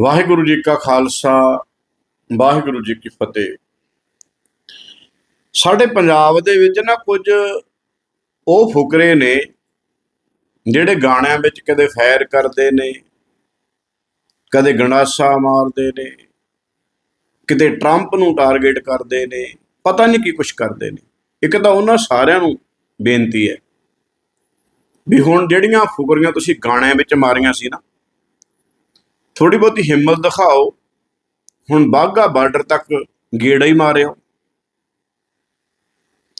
ਵਾਹਿਗੁਰੂ ਜੀ ਕਾ ਖਾਲਸਾ, ਵਾਹਿਗੁਰੂ ਜੀ ਕੀ ਫਤਿਹ। ਸਾਡੇ ਪੰਜਾਬ ਦੇ ਵਿੱਚ ਨਾ ਕੁਝ ਉਹ ਫੁਕਰੇ ਨੇ ਜਿਹੜੇ ਗਾਣਿਆਂ ਵਿੱਚ ਕਦੇ ਫੈਰ ਕਰਦੇ ਨੇ, ਕਦੇ ਗਣਾਸਾ ਮਾਰਦੇ ਨੇ, ਕਿਤੇ ਟਰੰਪ ਨੂੰ ਟਾਰਗੇਟ ਕਰਦੇ ਨੇ, ਪਤਾ ਨਹੀਂ ਕੀ ਕੁਝ ਕਰਦੇ ਨੇ। ਇੱਕ ਤਾਂ ਉਹਨਾਂ ਸਾਰਿਆਂ ਨੂੰ ਬੇਨਤੀ ਹੈ ਵੀ ਹੁਣ ਜਿਹੜੀਆਂ ਫੁਕਰੀਆਂ ਤੁਸੀਂ ਗਾਣਿਆਂ ਵਿੱਚ ਮਾਰੀਆਂ ਸੀ ਨਾ ਥੋੜੀ ਬਹੁਤੀ ਹਿੰਮਤ ਦਿਖਾਓ। ਹੁਣ ਬਾਗਾ ਬਾਰਡਰ ਤੱਕ ਗੇੜਾ ਹੀ ਮਾਰਿਓ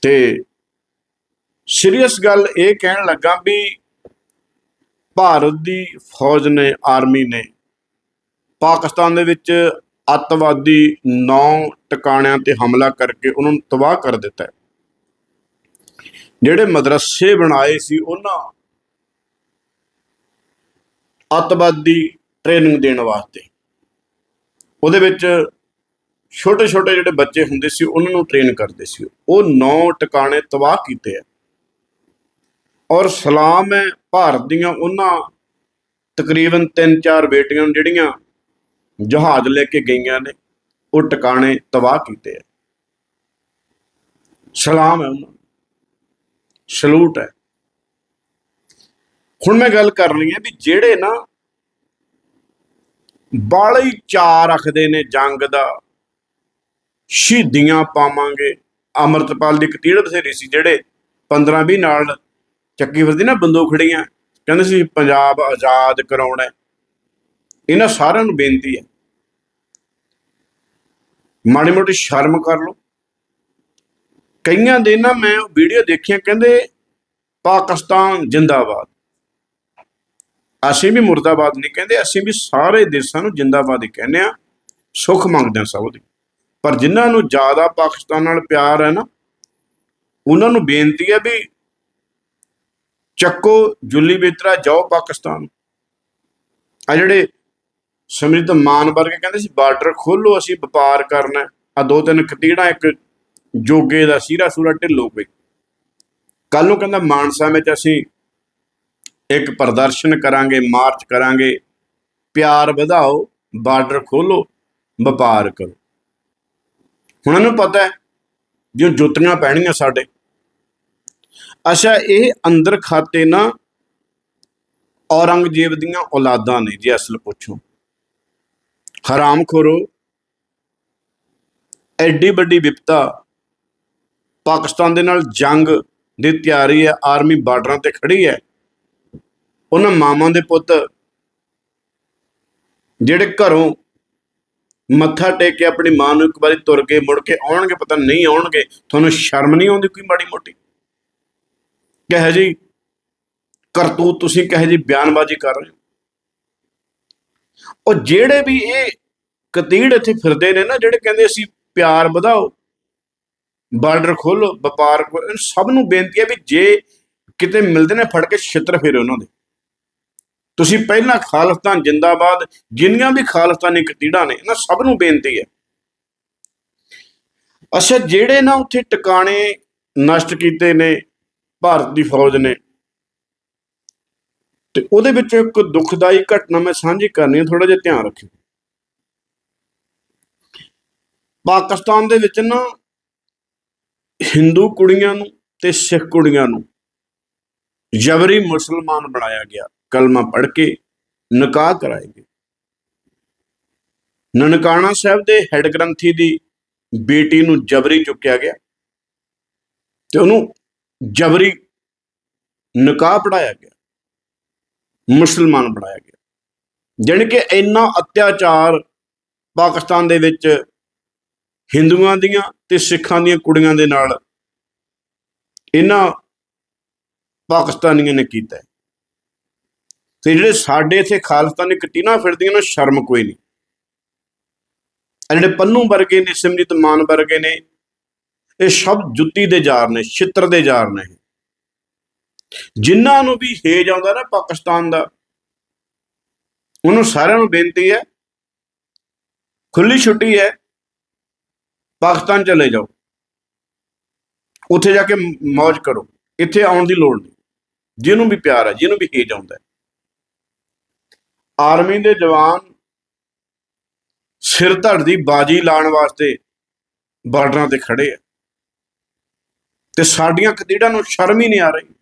ਤੇ ਸੀਰੀਅਸ ਗੱਲ ਇਹ ਕਹਿਣ ਲੱਗਾ ਵੀ ਭਾਰਤ ਦੀ ਫੌਜ ਨੇ, ਆਰਮੀ ਨੇ ਪਾਕਿਸਤਾਨ ਦੇ ਵਿੱਚ ਅੱਤਵਾਦੀ ਨੌ ਟਿਕਾਣਿਆਂ ਤੇ ਹਮਲਾ ਕਰਕੇ ਉਹਨਾਂ ਨੂੰ ਤਬਾਹ ਕਰ ਦਿੱਤਾ ਜਿਹੜੇ ਮਦਰਸੇ ਬਣਾਏ ਸੀ, ਉਹਨਾਂ ਅੱਤਵਾਦੀ ਟ੍ਰੇਨਿੰਗ ਦੇਣ ਵਾਸਤੇ। ਉਹਦੇ ਵਿੱਚ ਛੋਟੇ ਛੋਟੇ ਜਿਹੜੇ ਬੱਚੇ ਹੁੰਦੇ ਸੀ, ਉਹਨਾਂ ਨੂੰ ਟ੍ਰੇਨ ਕਰਦੇ ਸੀ। ਉਹ ਨੌ ਟਿਕਾਣੇ ਤਬਾਹ ਕੀਤੇ ਆ। ਔਰ ਸਲਾਮ ਹੈ, ਭਾਰਤ ਦੀਆਂ ਉਹਨਾਂ ਤਕਰੀਬਨ 3-4 ਬੇਟੀਆਂ ਜਿਹੜੀਆਂ ਜਹਾਜ਼ ਲੈ ਕੇ ਗਈਆਂ ਨੇ, ਉਹ ਟਿਕਾਣੇ ਤਬਾਹ ਕੀਤੇ ਆ। ਸਲਾਮ ਹੈ ਉਹਨਾਂ ਸਲੂਟ ਹੈ। ਹੁਣ ਮੈਂ ਗੱਲ ਕਰ ਰਹੀ ਹਾਂ ਵੀ ਜਿਹੜੇ ਨਾ ਬਾਲੇ ਚਾ ਰੱਖਦੇ ਨੇ ਜੰਗ ਦਾ। ਸ਼ਹੀਦੀਆਂ ਪਾਵਾਂਗੇ। ਅਮਰਤਪਾਲ ਦੀ ਕਤੀੜ ਬਥੇਰੀ ਸੀ ਜਿਹੜੇ 15 20 ਨਾਲ ਚੱਕੀ ਫਿਰਦੀ ਨਾ ਬੰਦੂਕੜੀਆਂ ਕਹਿੰਦੇ ਸੀ ਪੰਜਾਬ ਆਜ਼ਾਦ ਕਰਾਉਣਾ ਇਹਨਾਂ ਸਾਰਿਆਂ ਨੂੰ ਬੇਨਤੀ ਹੈ। ਮਾੜੀ ਮੋਟੀ ਸ਼ਰਮ ਕਰ ਲਓ। ਕਈਆਂ ਦੇ ਨਾ ਮੈਂ ਵੀਡੀਓ ਦੇਖੀਆਂ, ਕਹਿੰਦੇ ਪਾਕਿਸਤਾਨ ਜਿੰਦਾਬਾਦ। ਅਸੀਂ ਵੀ ਮੁਰਦਾਬਾਦ ਨਹੀਂ ਕਹਿੰਦੇ, ਅਸੀਂ ਵੀ ਸਾਰੇ ਦੇਸ਼ਾਂ ਨੂੰ ਜਿੰਦਾਬਾਦ ਹੀ ਕਹਿੰਦੇ ਆ ਸੁੱਖ ਮੰਗਦੇ ਆ ਸਭ ਦੀ। ਪਰ ਜਿਨ੍ਹਾਂ ਨੂੰ ਜ਼ਿਆਦਾ ਪਾਕਿਸਤਾਨ ਨਾਲ ਪਿਆਰ ਹੈ ਨਾ, ਉਹਨਾਂ ਨੂੰ ਬੇਨਤੀ ਹੈ ਵੀ ਚੱਕੋ, ਜੁੱਲੀ ਬਿਤਰਾ ਜਾਓ ਪਾਕਿਸਤਾਨ। ਆ ਜਿਹੜੇ ਸਮਰਿੱਧ ਮਾਨ ਵਰਗੇ ਕਹਿੰਦੇ ਸੀ, ਬਾਰਡਰ ਖੋਲੋ ਅਸੀਂ ਵਪਾਰ ਕਰਨਾ ਆ ਦੋ ਤਿੰਨ ਕਤੀੜਾ ਇੱਕ ਜੋਗੇ ਦਾ ਸੀਰਾ ਸੂਰਾ ਢਿੱਲੋ ਪਈ ਕੱਲ ਨੂੰ ਕਹਿੰਦਾ, ਮਾਨਸਾ ਵਿੱਚ ਅਸੀਂ ਇੱਕ ਪ੍ਰਦਰਸ਼ਨ ਕਰਾਂਗੇ, ਮਾਰਚ ਕਰਾਂਗੇ। ਪਿਆਰ ਵਧਾਓ, ਬਾਰਡਰ ਖੋਲੋ ਵਪਾਰ ਕਰੋ। ਹੁਣ ਇਹਨੂੰ ਪਤਾ ਹੈ, ਜੋ ਜੁੱਤੀਆਂ ਪੈਣੀਆਂ ਸਾਡੇ। ਅੱਛਾ, ਇਹ ਅੰਦਰ ਖਾਤੇ ਨਾ ਔਰੰਗਜ਼ੇਬ ਦੀਆਂ ਔਲਾਦਾਂ ਨੇ ਜੇ ਅਸਲ ਪੁੱਛੋ। ਹਰਾਮ ਖੋਰੋ, ਐਡੀ ਵੱਡੀ ਵਿਪਤਾ, ਪਾਕਿਸਤਾਨ ਦੇ ਨਾਲ ਜੰਗ ਦੀ ਤਿਆਰੀ ਹੈ, ਆਰਮੀ ਬਾਰਡਰਾਂ ਤੇ ਖੜੀ ਹੈ। ਉਹਨਾਂ ਮਾਵਾਂ ਦੇ ਪੁੱਤ ਜਿਹੜੇ ਘਰੋਂ ਮੱਥਾ ਟੇਕ ਕੇ ਆਪਣੀ ਮਾਂ ਨੂੰ ਇੱਕ ਵਾਰੀ ਤੁਰ ਕੇ ਮੁੜ ਕੇ ਆਉਣਗੇ, ਪਤਾ ਨਹੀਂ ਆਉਣਗੇ, ਤੁਹਾਨੂੰ ਸ਼ਰਮ ਨਹੀਂ ਆਉਂਦੀ ਕੋਈ ਮਾੜੀ ਮੋਟੀ? ਕਹੇ ਜੀ, ਕਰਤੂਤ ਤੁਸੀਂ ਕਹੇ ਜੀ ਬਿਆਨਬਾਜ਼ੀ ਕਰ ਰਹੇ ਹੋ। ਉਹ ਜਿਹੜੇ ਵੀ ਇਹ ਕਤੀੜ ਇੱਥੇ ਫਿਰਦੇ ਨੇ ਨਾ, ਜਿਹੜੇ ਕਹਿੰਦੇ ਅਸੀਂ ਪਿਆਰ ਵਧਾਓ, ਬਾਰਡਰ ਖੋਲੋ ਵਪਾਰ ਸਭ ਨੂੰ ਬੇਨਤੀ ਹੈ ਵੀ ਜੇ ਕਿਤੇ ਮਿਲਦੇ ਨੇ ਫੜ ਕੇ ਛਿੱਤਰ ਫੇਰੇ ਉਹਨਾਂ ਦੇ। ਤੁਸੀਂ ਪਹਿਲਾਂ ਖਾਲਿਸਤਾਨ ਜਿੰਦਾਬਾਦ, ਜਿੰਨੀਆਂ ਵੀ ਖਾਲਿਸਤਾਨੀ ਕਤੀੜਾਂ ਨੇ, ਇਹਨਾਂ ਸਭ ਨੂੰ ਬੇਨਤੀ ਹੈ। ਅੱਛਾ, ਜਿਹੜੇ ਨਾ ਉੱਥੇ ਟਿਕਾਣੇ ਨਸ਼ਟ ਕੀਤੇ ਨੇ, ਭਾਰਤ ਦੀ ਫੌਜ ਨੇ, ਤੇ ਉਹਦੇ ਵਿੱਚ ਇੱਕ ਦੁਖਦਾਈ ਘਟਨਾ ਮੈਂ ਸਾਂਝੀ ਕਰਨੀ ਹੈ ਥੋੜਾ ਜਿਹਾ ਧਿਆਨ ਰੱਖਿਓ। ਪਾਕਿਸਤਾਨ ਦੇ ਵਿੱਚ ਨਾ ਹਿੰਦੂ ਕੁੜੀਆਂ ਨੂੰ ਤੇ ਸਿੱਖ ਕੁੜੀਆਂ ਨੂੰ ਜਬਰੀ ਮੁਸਲਮਾਨ ਬਣਾਇਆ ਗਿਆ। ਕਲਮਾ ਪੜ੍ਹ ਕੇ ਨਿਕਾਹ ਕਰਾਏ ਗਏ ਨਨਕਾਣਾ ਸਾਹਿਬ ਦੇ ਹੈੱਡ ਗ੍ਰੰਥੀ ਦੀ ਬੇਟੀ ਨੂੰ ਜਬਰੀ ਚੁੱਕਿਆ ਗਿਆ ਤੇ ਉਹਨੂੰ ਜਬਰੀ ਨਿਕਾਹ ਪੜਾਇਆ ਗਿਆ, ਮੁਸਲਮਾਨ ਬਣਾਇਆ ਗਿਆ ਜਾਣੀ ਕਿ ਇੰਨਾ ਅਤਿਆਚਾਰ ਪਾਕਿਸਤਾਨ ਦੇ ਵਿੱਚ ਹਿੰਦੂਆਂ ਦੀਆਂ ਤੇ ਸਿੱਖਾਂ ਦੀਆਂ ਕੁੜੀਆਂ ਦੇ ਨਾਲ ਇਹਨਾਂ ਪਾਕਿਸਤਾਨੀਆਂ ਨੇ ਕੀਤਾ ਹੈ। ਤੇ ਜਿਹੜੇ ਸਾਡੇ ਇੱਥੇ ਖਾਲਸਤਾਨੀ ਕਟੀਨਾ ਫਿਰਦੀਆਂ ਨਾ, ਸ਼ਰਮ ਕੋਈ ਨਹੀਂ। ਆ ਜਿਹੜੇ ਪੰਨੂ ਵਰਗੇ ਨੇ, ਸਿਮਰਿਤ ਮਾਨ ਵਰਗੇ ਨੇ, ਇਹ ਸਭ ਜੁੱਤੀ ਦੇ ਜਾਰ ਨੇ, ਛਿੱਤਰ ਦੇ ਜਾਰ ਨੇ। ਜਿਨ੍ਹਾਂ ਨੂੰ ਵੀ ਹੇਜ ਆਉਂਦਾ ਨਾ ਪਾਕਿਸਤਾਨ ਦਾ, ਉਹਨੂੰ ਸਾਰਿਆਂ ਨੂੰ ਬੇਨਤੀ ਹੈ ਖੁੱਲੀ ਛੁੱਟੀ ਹੈ, ਪਾਕਿਸਤਾਨ ਚਲੇ ਜਾਓ। ਉੱਥੇ ਜਾ ਕੇ ਮ- ਮौज ਕਰੋ। ਇੱਥੇ ਆਉਣ ਦੀ ਲੋੜ ਨਹੀਂ। ਜਿਹਨੂੰ ਵੀ ਪਿਆਰ ਹੈ, ਜਿਹਨੂੰ ਵੀ ਹੇਜ ਆਉਂਦਾ ਆਰਮੀ ਦੇ ਜਵਾਨ ਸਿਰ ਧੜ ਦੀ ਬਾਜੀ ਲਾਉਣ ਵਾਸਤੇ ਬਾਰਡਰਾਂ ਤੇ ਖੜੇ ਆ। ਤੇ ਸਾਡੀਆਂ ਕਤੀੜਾਂ ਨੂੰ ਸ਼ਰਮ ਹੀ ਨਹੀਂ ਆ ਰਹੀ।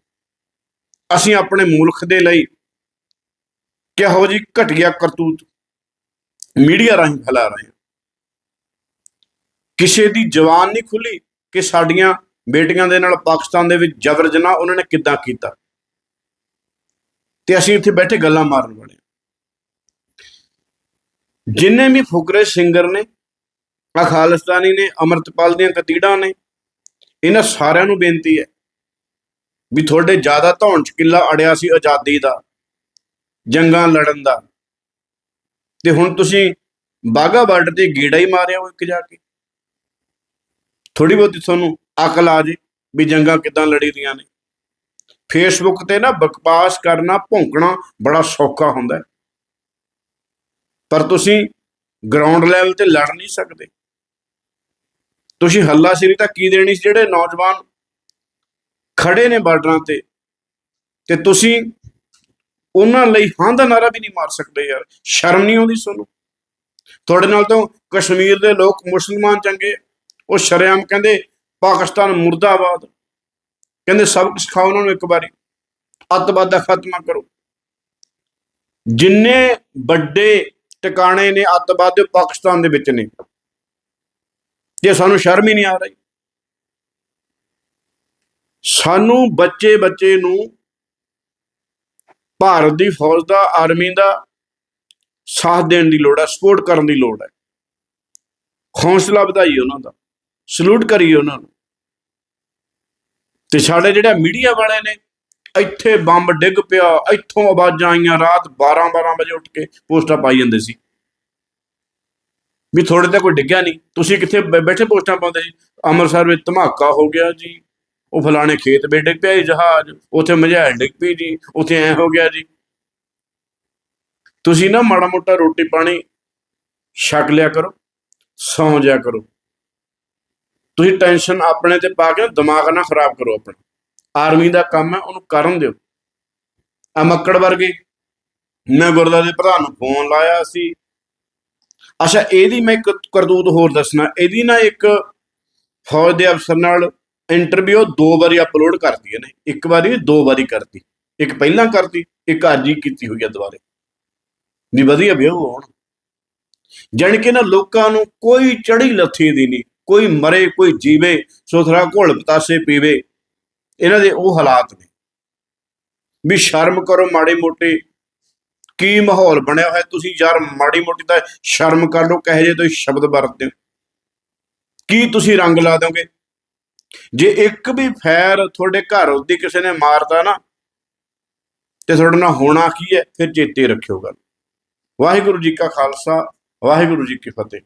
ਅਸੀਂ ਆਪਣੇ ਮੁਲਕ ਦੇ ਲਈ ਕਿਹੋ ਜੀ ਘਟੀਆ ਕਰਤੂਤ ਮੀਡੀਆ ਰਾਹੀਂ ਫੈਲਾ ਰਹੇ ਹਾਂ। ਕਿਸੇ ਦੀ ਜਵਾਨ ਨਹੀਂ ਖੁੱਲੀ ਕਿ ਸਾਡੀਆਂ ਬੇਟੀਆਂ ਦੇ ਨਾਲ ਪਾਕਿਸਤਾਨ ਦੇ ਵਿੱਚ ਜਬਰ ਜਨਾਹ ਉਹਨਾਂ ਨੇ ਕਿੱਦਾਂ ਕੀਤਾ। ਤੇ ਅਸੀਂ ਇੱਥੇ ਬੈਠੇ ਗੱਲਾਂ ਮਾਰਨ ਵਾਲੇ ਹਾਂ। ਜਿੰਨੇ ਵੀ ਫੁਕਰੇ ਸਿੰਗਰ ਨੇ ਆ ਖਾਲਿਸਤਾਨੀ ਨੇ, ਅਮਰਤਪਾਲ ਦੀਆਂ ਕਤੀੜਾਂ ਨੇ, ਇਹਨਾਂ ਸਾਰਿਆਂ ਨੂੰ ਬੇਨਤੀ ਹੈ ਵੀ ਤੁਹਾਡੇ ਜ਼ਿਆਦਾ ਧੌਣ ਚ ਕਿੱਲਾ ਅੜਿਆ ਸੀ ਆਜ਼ਾਦੀ ਦਾ, ਜੰਗਾਂ ਲੜਨ ਦਾ। ਤੇ ਹੁਣ ਤੁਸੀਂ ਬਾਗਾ ਬਾਰਡਰ ਤੇ ਗੇੜਾ ਹੀ ਮਾਰਿਆ ਉਹ ਇੱਕ ਜਾ ਕੇ। ਥੋੜੀ ਬਹੁਤੀ ਤੁਹਾਨੂੰ ਅਕਲ ਆ ਜੇ ਵੀ ਜੰਗਾਂ ਕਿਦਾਂ ਲੜੀ ਦੀਆਂ ਨੇ। ਫੇਸਬੁੱਕ ਤੇ ਨਾ ਬਕਵਾਸ ਕਰਨਾ, ਭੌਂਕਣਾ ਬੜਾ ਸੌਖਾ ਹੁੰਦਾ ਹੈ। ਪਰ ਤੁਸੀਂ ਗਰਾਊਂਡ ਲੈਵਲ ਤੇ ਲੜ ਨਹੀਂ ਸਕਦੇ। ਤੁਸੀਂ ਹੱਲਾ ਹੱਲਾਸ਼ੇਰੀ ਤਾਂ ਕੀ ਦੇਣੀ ਸੀ? ਜਿਹੜੇ ਨੌਜਵਾਨ ਖੜੇ ਨੇ ਬਾਰਡਰਾਂ ਤੇ ਤੇ ਤੁਸੀਂ ਉਹਨਾਂ ਲਈ ਹਾਂ ਦਾ ਨਾਰਾ ਵੀ ਨਹੀਂ ਮਾਰ ਸਕਦੇ ਯਾਰ। ਸ਼ਰਮ ਨਹੀਂ ਆਉਂਦੀ ਤੁਹਾਨੂੰ? ਤੁਹਾਡੇ ਨਾਲ ਤਾਂ ਕਸ਼ਮੀਰ ਦੇ ਲੋਕ ਮੁਸਲਮਾਨ ਚੰਗੇ ਉਹ ਸ਼ਰੇਆਮ ਕਹਿੰਦੇ, ਪਾਕਿਸਤਾਨ ਮੁਰਦਾਬਾਦ। ਕਹਿੰਦੇ ਸਬਕ ਸਿਖਾਓ ਉਹਨਾਂ ਨੂੰ ਇੱਕ ਵਾਰੀ। ਅੱਤਵਾਦ ਦਾ ਖਾਤਮਾ ਕਰੋ। ਜਿੰਨੇ ਵੱਡੇ ਟਿਕਾਣੇ ਨੇ ਅੱਤਵਾਦ ਪਾਕਿਸਤਾਨ ਦੇ ਵਿੱਚ ਨੇ। ਜੇ ਸਾਨੂੰ ਸ਼ਰਮ ਹੀ ਨਹੀਂ ਆ ਰਹੀ, ਸਾਨੂੰ ਬੱਚੇ ਬੱਚੇ ਨੂੰ ਭਾਰਤ ਦੀ ਫੌਜ ਦਾ, ਆਰਮੀ ਦਾ ਸਾਥ ਦੇਣ ਦੀ ਲੋੜ ਹੈ ਸਪੋਰਟ ਕਰਨ ਦੀ ਲੋੜ ਹੈ। ਹੌਸਲਾ ਵਧਾਈ ਉਹਨਾਂ ਦਾ ਸਲੂਟ ਕਰੀਏ ਉਹਨਾਂ ਨੂੰ। ਤੇ ਸਾਡੇ ਜਿਹੜਾ ਮੀਡੀਆ ਵਾਲੇ ਨੇ ਇੱਥੇ ਬੰਬ ਡਿੱਗ ਪਿਆ, ਇੱਥੋਂ ਆਵਾਜ਼ਾਂ ਆਈਆਂ ਰਾਤ 12 12 ਵਜੇ ਉੱਠ ਕੇ ਪੋਸਟਾਂ ਪਾਈ ਜਾਂਦੇ ਸੀ। ਵੀ ਥੋੜੇ ਤੇ ਕੋਈ ਡਿੱਗਿਆ ਨਹੀਂ। ਤੁਸੀਂ ਕਿੱਥੇ ਬੈਠੇ ਪੋਸਟਾਂ ਪਾਉਂਦੇ ਸੀ ਅੰਮ੍ਰਿਤਸਰ ਵਿੱਚ ਧਮਾਕਾ ਹੋ ਗਿਆ ਜੀ। ਉਹ ਫਲਾਣੇ ਖੇਤ ਵਿੱਚ ਡਿੱਗ ਪਿਆ ਜੀ ਜਹਾਜ਼। ਉੱਥੇ ਮਝੈਲ ਡਿੱਗ ਪਈ ਜੀ। ਉੱਥੇ ਐ ਹੋ ਗਿਆ ਜੀ। ਤੁਸੀਂ ਨਾ ਮਾੜਾ ਮੋਟਾ ਰੋਟੀ ਪਾਣੀ ਛਕ ਲਿਆ ਕਰੋ, ਸੌਂ ਜਿਆ ਕਰੋ। ਤੁਸੀਂ ਟੈਨਸ਼ਨ ਆਪਣੇ ਤੇ ਪਾ ਕੇ ਦਿਮਾਗ ਨਾ ਖਰਾਬ ਕਰੋ ਆਪਣਾ। ਆਰਮੀ ਦਾ ਕੰਮ ਹੈ, ਉਹਨੂੰ ਕਰਨ ਦਿਓ। ਆ ਮੱਕੜ ਵਰਗੇ। ਮੈਂ ਗੁਰਦਾਰੇ ਪ੍ਰਧਾਨ ਨੂੰ ਫੋਨ ਲਾਇਆ ਸੀ। ਅੱਛਾ, ਇਹਦੀ ਮੈਂ ਇੱਕ ਕਰਤੂਤ ਹੋਰ ਦੱਸਣਾ। ਇਹਦੀ ਨਾ ਇੱਕ ਫੌਜ ਦੇ ਅਫਸਰ ਨਾਲ ਇੰਟਰਵਿਊ ਦੋ ਵਾਰੀ ਅਪਲੋਡ ਕਰਦੀ ਇਹਨੇ ਇੱਕ ਵਾਰੀ, ਦੋ ਵਾਰੀ ਕਰਦੀ। ਇੱਕ ਪਹਿਲਾਂ ਕਰਦੀ, ਇੱਕ ਅੱਜ ਹੀ ਕੀਤੀ ਹੋਈ ਹੈ ਦੁਬਾਰੇ। ਨਹੀਂ, ਵਧੀਆ ਵਿਆਹ ਹੋਣ। ਜਾਣੀ ਕਿ ਨਾ ਲੋਕਾਂ ਨੂੰ ਕੋਈ ਚੜੀ ਲੱਥੀ ਦੀ ਨਹੀਂ। ਕੋਈ ਮਰੇ, ਕੋਈ ਜੀਵੇ, ਸੁਥਰਾ ਘੋਲ ਪਤਾਸੇ ਪੀਵੇ। ਇਹਨਾਂ ਦੇ ਉਹ ਹਾਲਾਤ ਨੇ ਵੀ ਸ਼ਰਮ ਕਰੋ ਮਾੜੇ ਮੋਟੇ। ਕੀ ਮਾਹੌਲ ਬਣਿਆ ਹੋਇਆ? ਤੁਸੀਂ ਯਾਰ ਮਾੜੀ ਮੋਟੀ ਤਾਂ ਸ਼ਰਮ ਕਰ ਲਓ, ਕਹੇ ਜੇ ਤੁਸੀਂ ਸ਼ਬਦ ਵਰਤਦੇ ਹੋ। ਕੀ ਤੁਸੀਂ ਰੰਗ ਲਾ ਦੋਗੇ ਜੇ ਇੱਕ ਵੀ ਫੈਰ ਤੁਹਾਡੇ ਘਰ ਉਹਦੀ ਕਿਸੇ ਨੇ ਮਾਰਦਾ ਨਾ, ਤੇ ਤੁਹਾਡੇ ਨਾਲ ਹੋਣਾ ਕੀ ਹੈ? ਫਿਰ ਚੇਤੇ ਰੱਖਿਓ ਗੱਲ। ਵਾਹਿਗੁਰੂ ਜੀ ਕਾ ਖਾਲਸਾ, ਵਾਹਿਗੁਰੂ ਜੀ ਕੀ ਫਤਿਹ।